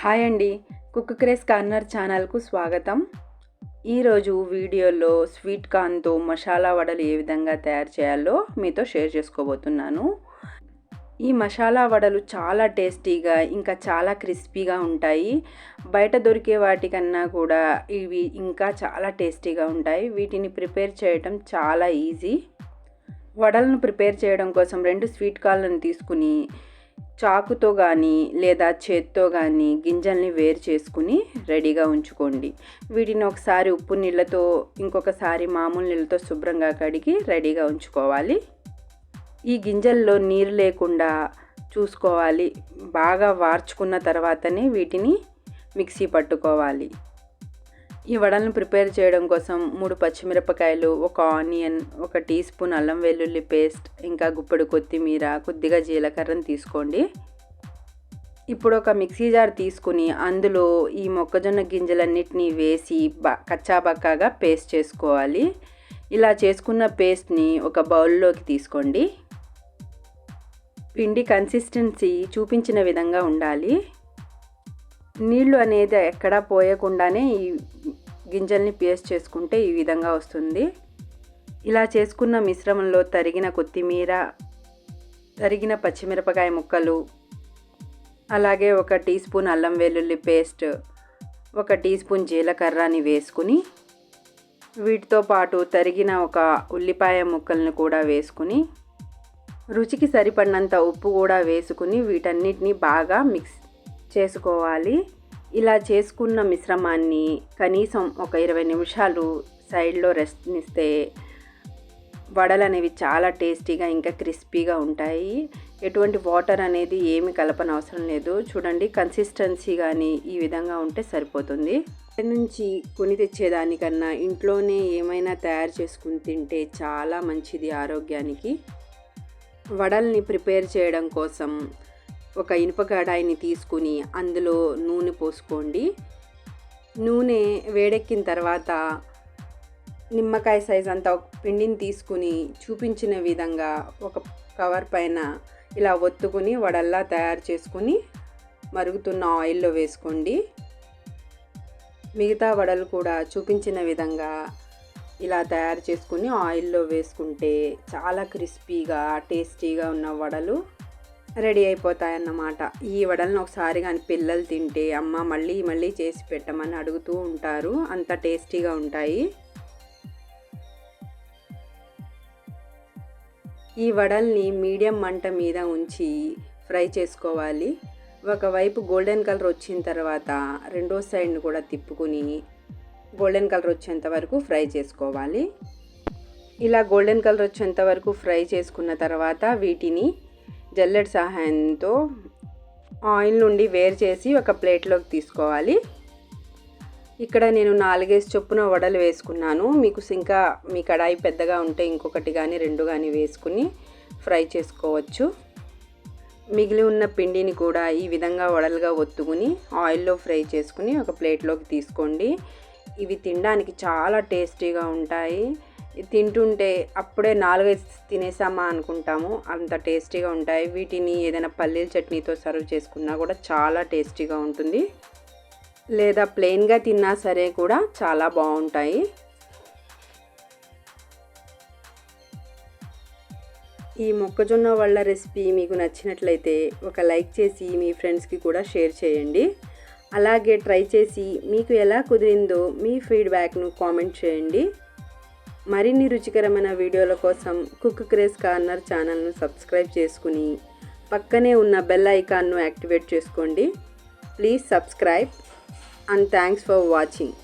Hi అండి. Cook craze corner ఛానల్కు స్వాగతం. ఈరోజు వీడియోలో స్వీట్ కార్న్తో మసాలా వడలు ఏ విధంగా తయారు చేయాలో మీతో షేర్ చేసుకోబోతున్నాను. ఈ మసాలా వడలు చాలా టేస్టీగా ఇంకా చాలా క్రిస్పీగా ఉంటాయి. బయట దొరికే వాటికన్నా కూడా ఇవి ఇంకా చాలా టేస్టీగా ఉంటాయి. వీటిని ప్రిపేర్ చేయడం చాలా ఈజీ. వడలను ప్రిపేర్ చేయడం కోసం రెండు స్వీట్ కార్న్లను తీసుకుని చాకుతో కానీ లేదా చేత్తో కానీ గింజల్ని వేరు చేసుకుని రెడీగా ఉంచుకోండి. వీటిని ఒకసారి ఉప్పు నీళ్ళతో ఇంకొకసారి మామూలు నీళ్ళతో శుభ్రంగా కడిగి రెడీగా ఉంచుకోవాలి. ఈ గింజల్లో నీరు లేకుండా చూసుకోవాలి. బాగా వార్చుకున్న తర్వాతనే వీటిని మిక్సీ పట్టుకోవాలి. ఈ వడలను ప్రిపేర్ చేయడం కోసం మూడు పచ్చిమిరపకాయలు ఒక ఆనియన్ ఒక టీ స్పూన్ అల్లం వెల్లుల్లి పేస్ట్ ఇంకా గుప్పెడు కొత్తిమీర కొద్దిగా జీలకర్రను తీసుకోండి. ఇప్పుడు ఒక మిక్సీ జార్ తీసుకుని అందులో ఈ మొక్కజొన్న గింజలన్నిటినీ వేసి బ కచ్చాబక్కాగా పేస్ట్ చేసుకోవాలి. ఇలా చేసుకున్న పేస్ట్ని ఒక బౌల్లోకి తీసుకోండి. పిండి కన్సిస్టెన్సీ చూపించిన విధంగా ఉండాలి. నీళ్ళు అనేది ఎక్కడా పోయకుండానే ఈ గింజల్ని పేస్ట్ చేసుకుంటే ఈ విధంగా వస్తుంది. ఇలా చేసుకున్న మిశ్రమంలో తరిగిన కొత్తిమీర తరిగిన పచ్చిమిరపకాయ ముక్కలు అలాగే ఒక టీ స్పూన్ అల్లం వెల్లుల్లి పేస్ట్ ఒక టీ స్పూన్ జీలకర్రని వేసుకుని వీటితో పాటు తరిగిన ఒక ఉల్లిపాయ ముక్కల్ని కూడా వేసుకుని రుచికి సరిపడినంత ఉప్పు కూడా వేసుకుని వీటన్నిటిని బాగా మిక్స్ చేసుకోవాలి. ఇలా చేసుకున్న మిశ్రమాన్ని కనీసం ఒక ఇరవై నిమిషాలు సైడ్లో రెస్ట్నిస్తే వడలు అనేవి చాలా టేస్టీగా ఇంకా క్రిస్పీగా ఉంటాయి. ఎటువంటి వాటర్ అనేది ఏమి కలపనవసరం లేదు. చూడండి కన్సిస్టెన్సీ కానీ ఈ విధంగా ఉంటే సరిపోతుంది. నుంచి కొని తెచ్చేదానికన్నా ఇంట్లోనే ఏమైనా తయారు చేసుకుని తింటే చాలా మంచిది ఆరోగ్యానికి. వడల్ని ప్రిపేర్ చేయడం కోసం ఒక ఇనుప కడాయిని తీసుకుని అందులో నూనె పోసుకోండి. నూనె వేడెక్కిన తర్వాత నిమ్మకాయ సైజ్ అంతా పిండిని తీసుకుని చూపించిన విధంగా ఒక కవర్ పైన ఇలా ఒత్తుకుని వడల్లా తయారు చేసుకుని మరుగుతున్న ఆయిల్లో వేసుకోండి. మిగతా వడలు కూడా చూపించిన విధంగా ఇలా తయారు చేసుకుని ఆయిల్లో వేసుకుంటే చాలా క్రిస్పీగా టేస్టీగా ఉన్న వడలు రెడీ అయిపోతాయన్నమాట. ఈ వడలను ఒకసారి కానీ పిల్లలు తింటే అమ్మ మళ్ళీ మళ్ళీ చేసి పెట్టమని అడుగుతూ ఉంటారు. అంత టేస్టీగా ఉంటాయి. ఈ వడల్ని మీడియం మంట మీద ఉంచి ఫ్రై చేసుకోవాలి. ఒకవైపు గోల్డెన్ కలర్ వచ్చిన తర్వాత రెండో సైడ్ని కూడా తిప్పుకుని గోల్డెన్ కలర్ వచ్చేంత వరకు ఫ్రై చేసుకోవాలి. ఇలా గోల్డెన్ కలర్ వచ్చేంత వరకు ఫ్రై చేసుకున్న తర్వాత వీటిని జల్లెడ్ సహాయంతో ఆయిల్ నుండి వేరు చేసి ఒక ప్లేట్లోకి తీసుకోవాలి. ఇక్కడ నేను నాలుగేసి చొప్పున వడలు వేసుకున్నాను. మీకు ఇంకా మీ కడాయి పెద్దగా ఉంటే ఇంకొకటి కానీ రెండు కానీ వేసుకుని ఫ్రై చేసుకోవచ్చు. మిగిలి ఉన్న పిండిని కూడా ఈ విధంగా వడలుగా ఒత్తుకుని ఆయిల్లో ఫ్రై చేసుకుని ఒక ప్లేట్లోకి తీసుకోండి. ఇవి తినడానికి చాలా టేస్టీగా ఉంటాయి. తింటుంటే అప్పుడే నాలుగైదు తినేసామా అనుకుంటాము. అంత టేస్టీగా ఉంటాయి. వీటిని ఏదైనా పల్లీల చట్నీతో సర్వ్ చేసుకున్నా కూడా చాలా టేస్టీగా ఉంటుంది. లేదా ప్లెయిన్గా తిన్నా సరే కూడా చాలా బాగుంటాయి. ఈ మొక్కజొన్న వాళ్ళ రెసిపీ మీకు నచ్చినట్లయితే ఒక లైక్ చేసి మీ ఫ్రెండ్స్కి కూడా షేర్ చేయండి. అలాగే ట్రై చేసి మీకు ఎలా కుదిరిందో మీ ఫీడ్బ్యాక్ను కామెంట్ చేయండి. మరిన్ని రుచికరమైన వీడియోల కోసం కుక్ క్రేస్ కార్నర్ ఛానల్ను సబ్స్క్రైబ్ చేసుకుని పక్కనే ఉన్న బెల్ ఐకాన్ను యాక్టివేట్ చేసుకోండి. Please subscribe and thanks for watching.